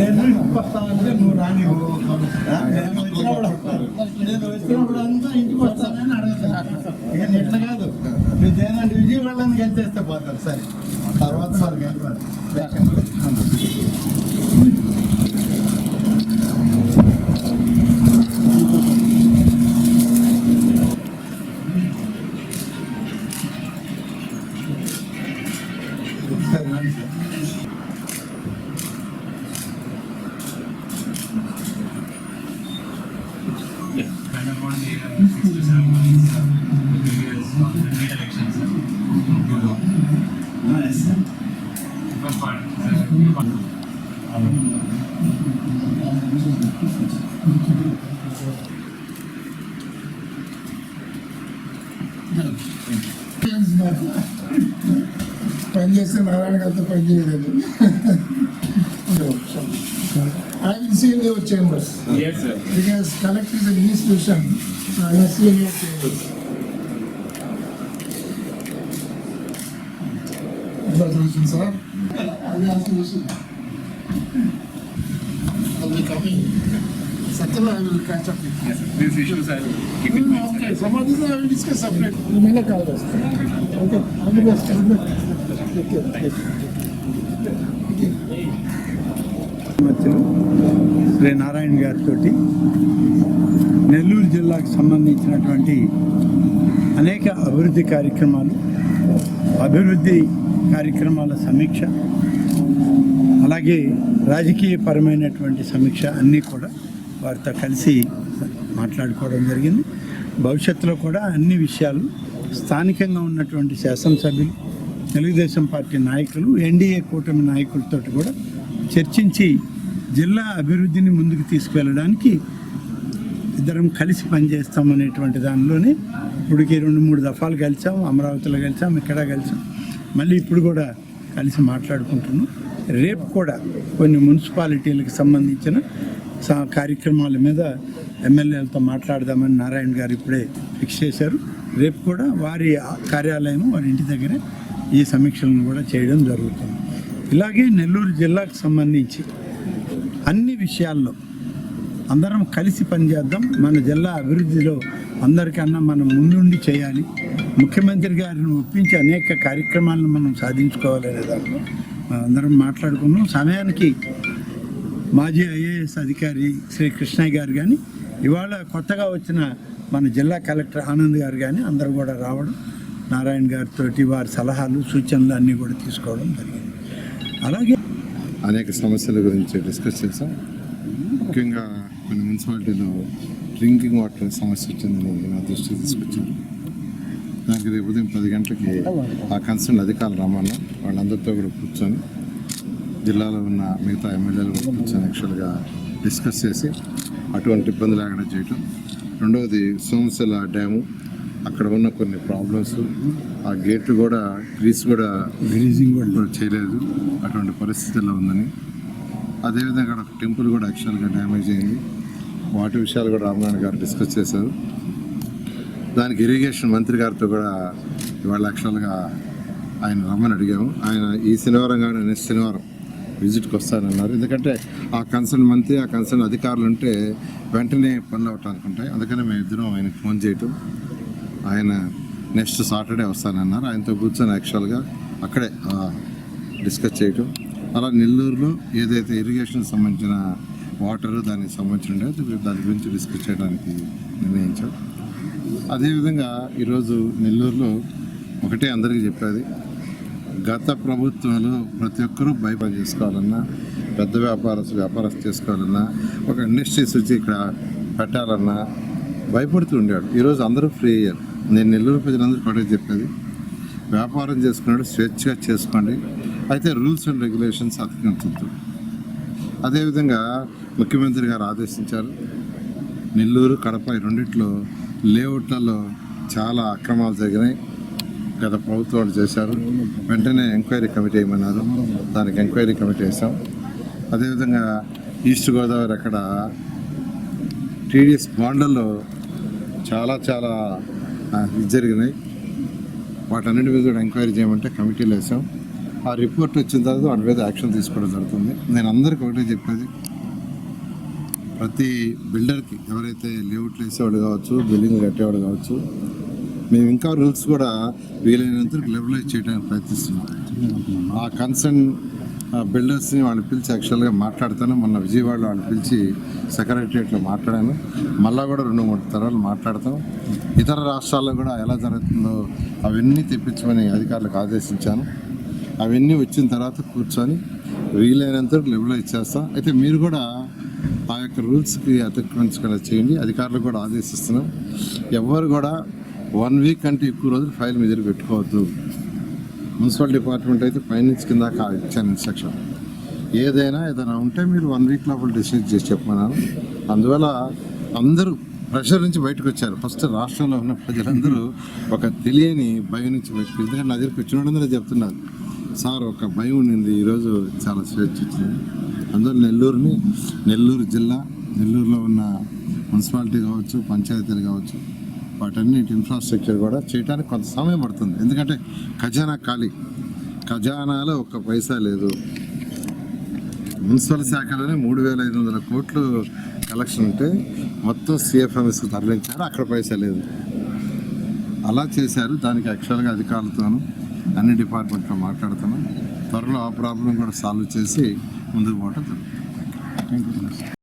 నేను ఇంటికి వస్తా నువ్వు రానివు నేను వచ్చినప్పుడు అంతా ఇంటికి వస్తానని అడుగుతాను నేను ఎట్లా కాదు. నేను విజయవాడని గెలిచేస్తే పోతాను. సరే. తర్వాత సార్ గెలవాలి. Nice. పని చేస్తే నారాయణ గారితో పని చేయలేదు I will see in your chambers Yes, sir. Because collect is an institution I will see in your chambers Congratulations, sir. Congratulations. I'll be coming. Satyam, I will catch up with you. Yes. These issues I'll keep in mind. Okay, some of these I will discuss separate. You may not call us. Okay, all the best. All the best. Take care. Thank you. Shri Narayana గారితో నెల్లూరు జిల్లాకు సంబంధించినటువంటి అనేక అభివృద్ధి కార్యక్రమాలు అభివృద్ధి కార్యక్రమాల సమీక్ష అలాగే రాజకీయపరమైనటువంటి సమీక్ష అన్నీ కూడా వారితో కలిసి మాట్లాడుకోవడం జరిగింది. భవిష్యత్తులో కూడా అన్ని విషయాలు స్థానికంగా ఉన్నటువంటి శాసనసభ్యులు తెలుగుదేశం పార్టీ నాయకులు ఎన్డీఏ కూటమి నాయకులతో కూడా చర్చించి జిల్లా అభివృద్ధిని ముందుకు తీసుకువెళ్ళడానికి ఇద్దరం కలిసి పనిచేస్తామనేటువంటి దానిలోనే ఇప్పటికి రెండు మూడు దఫాలు కలిసాం అమరావతిలో కలిసాం ఇక్కడ కలిసాం మళ్ళీ ఇప్పుడు కూడా కలిసి మాట్లాడుకుంటున్నాం. రేపు కూడా కొన్ని మున్సిపాలిటీలకు సంబంధించిన కార్యక్రమాల మీద ఎమ్మెల్యేలతో మాట్లాడదామని నారాయణ గారు ఇప్పుడే ఫిక్స్ చేశారు. రేపు కూడా వారి కార్యాలయం వారి ఇంటి దగ్గర ఈ సమీక్షలను కూడా చేయడం జరుగుతుంది. ఇలాగే నెల్లూరు జిల్లాకు సంబంధించి అన్ని విషయాల్లో అందరం కలిసి పనిచేద్దాం. మన జిల్లా అభివృద్ధిలో అందరికన్నా మనం ముందుండి చేయాలి. ముఖ్యమంత్రి గారిని ఒప్పించి అనేక కార్యక్రమాలను మనం సాధించుకోవాలనే దాంట్లో మనం అందరం మాట్లాడుకున్నాం. సమయానికి మాజీ ఐఏఎస్ అధికారి శ్రీ కృష్ణయ్య గారు కానీ ఇవాళ కొత్తగా వచ్చిన మన జిల్లా కలెక్టర్ ఆనంద్ గారు కానీ అందరూ కూడా రావడం నారాయణ గారితో వారి సలహాలు సూచనలు అన్నీ కూడా తీసుకోవడం జరిగింది. అలాగే అనేక సమస్యల గురించి డిస్కస్ చేసాం ముఖ్యంగా కొన్ని మున్సిపాలిటీలో డ్రింకింగ్ వాటర్ సమస్య వచ్చిందని నా దృష్టికి తీసుకొచ్చాను దానికి రేపు ఉదయం పది గంటలకి ఆ కన్సర్న్ అధికారులు రమ్మన్నాం వాళ్ళందరితో కూడా కూర్చొని జిల్లాలో ఉన్న మిగతా ఎమ్మెల్యేలు కూడా కూర్చొని యాక్చువల్గా డిస్కస్ చేసి అటువంటి ఇబ్బంది లేకుండా చేయటం. రెండవది సోమశిల డ్యాము. అక్కడ ఉన్న కొన్ని ప్రాబ్లమ్స్ ఆ గేట్ కూడా గ్రీస్ కూడా గ్రీజింగ్ కూడా చేయలేదు. అటువంటి పరిస్థితుల్లో ఉందని. అదేవిధంగా అక్కడ ఒక టెంపుల్ కూడా యాక్చువల్గా డ్యామేజ్ అయింది. వాటి విషయాలు కూడా రామనారాయణ గారు డిస్కస్ చేశారు. దానికి ఇరిగేషన్ మంత్రి గారితో కూడా ఇవాళ యాక్చువల్గా ఆయన రమ్మని అడిగాము. ఆయన ఈ శనివారం కానీ నెక్స్ట్ శనివారం విజిట్కి వస్తానన్నారు ఎందుకంటే ఆ కన్సర్న్ మంత్రి ఆ కన్సర్న్ అధికారులు ఉంటే వెంటనే పనులు అవటానికి ఉంటాయి. అందుకని మేము ఇద్దరం ఆయనకు ఫోన్ చేయటం. ఆయన నెక్స్ట్ సాటర్డే వస్తానన్నారు. ఆయనతో కూర్చొని యాక్చువల్గా అక్కడే డిస్కస్ చేయటం. అలా నెల్లూరులో ఏదైతే ఇరిగేషన్ సంబంధించిన వాటర్ దానికి సంబంధించిన దాని గురించి డిస్కస్ చేయడానికి నిర్ణయించాం. అదేవిధంగా ఈరోజు నెల్లూరులో ఒకటే అందరికీ చెప్పేది గత ప్రభుత్వంలో ప్రతి ఒక్కరూ భయపడి చేసుకోవాలన్నా పెద్ద వ్యాపారస్తులు వ్యాపారస్తు చేసుకోవాలన్నా ఒక ఇండస్ట్రీస్ వచ్చి ఇక్కడ పెట్టాలన్నా భయపడుతూ ఉండేవాడు ఈరోజు అందరూ ఫ్రీ అయ్యారు. నేను నెల్లూరు ప్రజలందరూ కూడా చెప్పేది వ్యాపారం చేసుకున్నాడు స్వేచ్ఛగా చేసుకోండి. అయితే రూల్స్ అండ్ రెగ్యులేషన్స్ అతికించద్దు. అదేవిధంగా ముఖ్యమంత్రి గారు ఆదేశించారు నెల్లూరు కడప రెండిట్లో లేఅవుట్లలో చాలా అక్రమాలు జరిగినాయి. గత ప్రభుత్వం వాళ్ళు చేశారు. వెంటనే ఎంక్వైరీ కమిటీ వేయమన్నారు. దానికి ఎంక్వైరీ కమిటీ వేసాం అదేవిధంగా ఈస్ట్ గోదావరి అక్కడ టీడీఎస్ బాండ్లలో చాలా చాలా ఇది జరిగినాయి. వాటన్నిటి మీద కూడా ఎంక్వైరీ చేయమంటే కమిటీలు వేసాం ఆ రిపోర్ట్ వచ్చిన తర్వాత వాటి మీద యాక్షన్ తీసుకోవడం జరుగుతుంది. నేను అందరికీ ఒకటే చెప్పేది. ప్రతి బిల్డర్కి ఎవరైతే లేఅవుట్లు వేసేవాడు కావచ్చు బిల్డింగ్ కట్టేవాడు కావచ్చు మేము ఇంకా రూల్స్ కూడా వీలైనంత లెవలైజ్ చేయడానికి ప్రయత్నిస్తున్నాం. ఆ కన్సర్న్ బిల్డర్స్ని వాళ్ళు పిలిచి యాక్చువల్గా మాట్లాడతాను. మొన్న విజయవాడలో వాళ్ళు పిలిచి సెక్రటరియట్లో మాట్లాడాను. మళ్ళీ కూడా రెండు మూడు తరాలు మాట్లాడతాం. ఇతర రాష్ట్రాల్లో కూడా ఎలా జరుగుతుందో అవన్నీ తెప్పించమని అధికారులకు ఆదేశించాను. అవన్నీ వచ్చిన తర్వాత కూర్చొని వీలైనంత లెవలైజ్ చేస్తాం. అయితే మీరు కూడా ఆ యొక్క రూల్స్కి అతిక్రమించకుండా చేయండి. అధికారులు కూడా ఆదేశిస్తున్నాం. ఎవ్వరు కూడా వన్ వీక్ అంటే ఎక్కువ రోజులు ఫైల్ మీ దగ్గర పెట్టుకోవద్దు. మున్సిపల్ డిపార్ట్మెంట్ అయితే పైనుంచి కింద ఇచ్చాను ఇన్స్ట్రక్షన్. ఏదైనా ఏదైనా ఉంటే మీరు వన్ వీక్ లోపల డిసైడ్ చేసి చెప్పమన్నాను. అందువల్ల అందరూ ప్రెషర్ నుంచి బయటకు వచ్చారు. ఫస్ట్ రాష్ట్రంలో ఉన్న ప్రజలందరూ ఒక తెలియని భయం నుంచి బయటకు ఎందుకంటే నా దగ్గరికి వచ్చిన చెప్తున్నారు. సార్ ఒక భయం ఉండింది. ఈరోజు చాలా స్వేచ్ఛ వచ్చింది. అందులో నెల్లూరుని నెల్లూరు జిల్లా నెల్లూరులో ఉన్న మున్సిపాలిటీ కావచ్చు పంచాయతీలు కావచ్చు వాటన్నిటి ఇన్ఫ్రాస్ట్రక్చర్ కూడా చేయడానికి కొంత సమయం పడుతుంది. ఎందుకంటే ఖజానా ఖాళీ. ఖజానాలో ఒక్క పైసా లేదు. మున్సిపల్ శాఖలోనే మూడు వేల ఐదు వందల కోట్లు కలెక్షన్ ఉంటే మొత్తం సిఎఫ్ఎంఎస్కి తరలించారు. అక్కడ పైసా లేదు. అలా చేశారు. దానికి యాక్చువల్గా అధికారులతోనూ అన్ని డిపార్ట్మెంట్లో మాట్లాడుతాను త్వరలో ఆ ప్రాబ్లం కూడా సాల్వ్ చేసి ముందుకు పోవటం జరుగుతుంది. Thank you